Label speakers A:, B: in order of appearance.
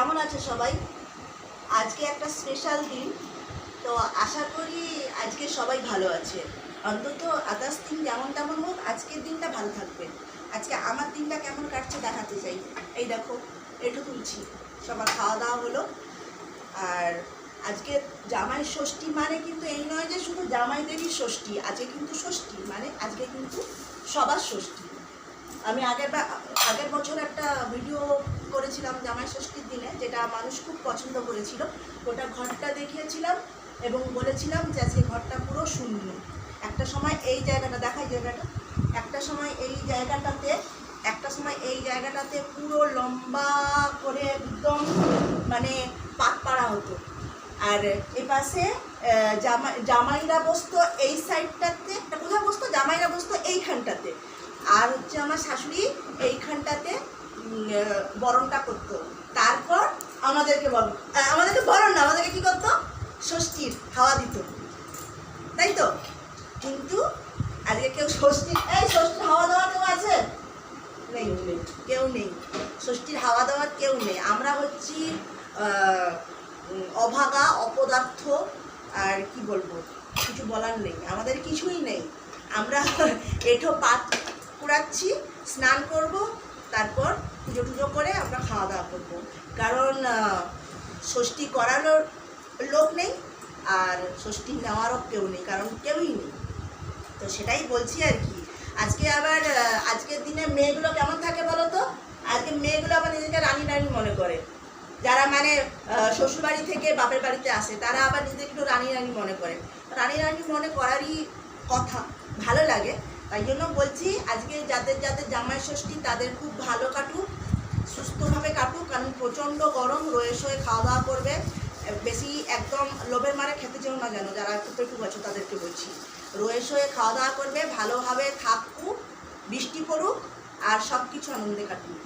A: কেমন আছে সবাই? আজকে একটা স্পেশাল দিন, তো আশা করি আজকে সবাই ভালো আছে। অন্তত আদার্স দিন যেমন তেমন হোক, আজকের দিনটা ভালো থাকবে। আজকে আমার দিনটা কেমন কাটছে দেখাতে চাই। এই দেখো একটু তুলছি। সবার খাওয়া দাওয়া হলো। আর আজকে জামাই ষষ্ঠী মানে কিন্তু এই নয় যে শুধু জামাইদেরই ষষ্ঠী, আজকে কিন্তু ষষ্ঠী মানে আজকে কিন্তু সবার ষষ্ঠী। আমি আগের আগের বছর একটা ভিডিও করেছিলাম জামাই ষষ্ঠীর দিনে, যেটা মানুষ খুব পছন্দ করেছিল ওটা ঘরটা দেখিয়েছিলাম এবং বলেছিলাম যে আজকে ঘরটা পুরো শূন্য। একটা সময় এই জায়গাটা, দেখাই জায়গাটা, একটা সময় এই জায়গাটাতে, একটা সময় এই জায়গাটাতে পুরো লম্বা করে একদম মানে পাত পাড়া হতো। আর এ পাশে জামাই, জামাইরা বসতো এই সাইডটাতে, কোথায় বসতো? জামাইরা বসতো এইখানটাতে। আর হচ্ছে আমার শাশুড়ি এইখানটাতে বরণটা করতো। তারপর আমাদেরকে বরণ আমাদেরকে বরণ না, আমাদেরকে কী করতো? ষষ্ঠীর হাওয়া দিত। তাই তো? কিন্তু আজকে কেউ ষষ্ঠীর, এই ষষ্ঠীর হাওয়া দেওয়া কেউ আছে? নেই কেউ নেই। ষষ্ঠীর হাওয়া দেওয়ার কেউ নেই। আমরা হচ্ছি অভাগা, অপদার্থ, আর কি বলব? কিছু বলার নেই। আমাদের কিছুই নেই। আমরা এঠো পাত কুড়াচ্ছি, স্নান করব তারপর পুজো টুজো করে আমরা খাওয়া দাওয়া করব। কারণ ষষ্ঠী করারও লোক নেই আর ষষ্ঠী নেওয়ারও কেউ নেই, কারণ কেউই নেই। তো সেটাই বলছি আর কি। আজকে আবার আজকের দিনে মেয়েগুলো কেমন থাকে বলো তো? আজকে মেয়েগুলো আবার নিজেকে রানী রানী মনে করে। যারা মানে শ্বশুরবাড়ি থেকে বাপের বাড়িতে আসে, তারা আবার নিজেকে একটু রানী রানী মনে করে। রানী রানী মনে করারই কথা, ভালো লাগে। তাই জন্য বলছি আজকে যাদের যাদের জামাই ষষ্ঠী তাদের খুব ভালো কাটুক, সুস্থভাবে কাটুক, কারণ প্রচণ্ড গরম, রয়ে সয়ে খাওয়া দাওয়া করবে। বেশি একদম লোভের মারে খেতে যেও না যেন, যারা একটু একটু বছর তাদেরকে বলছি। রয়ে শয়ে খাওয়া দাওয়া করবে, ভালোভাবে থাকুক, বৃষ্টি পড়ুক, আর সব কিছু আনন্দে কাটুক।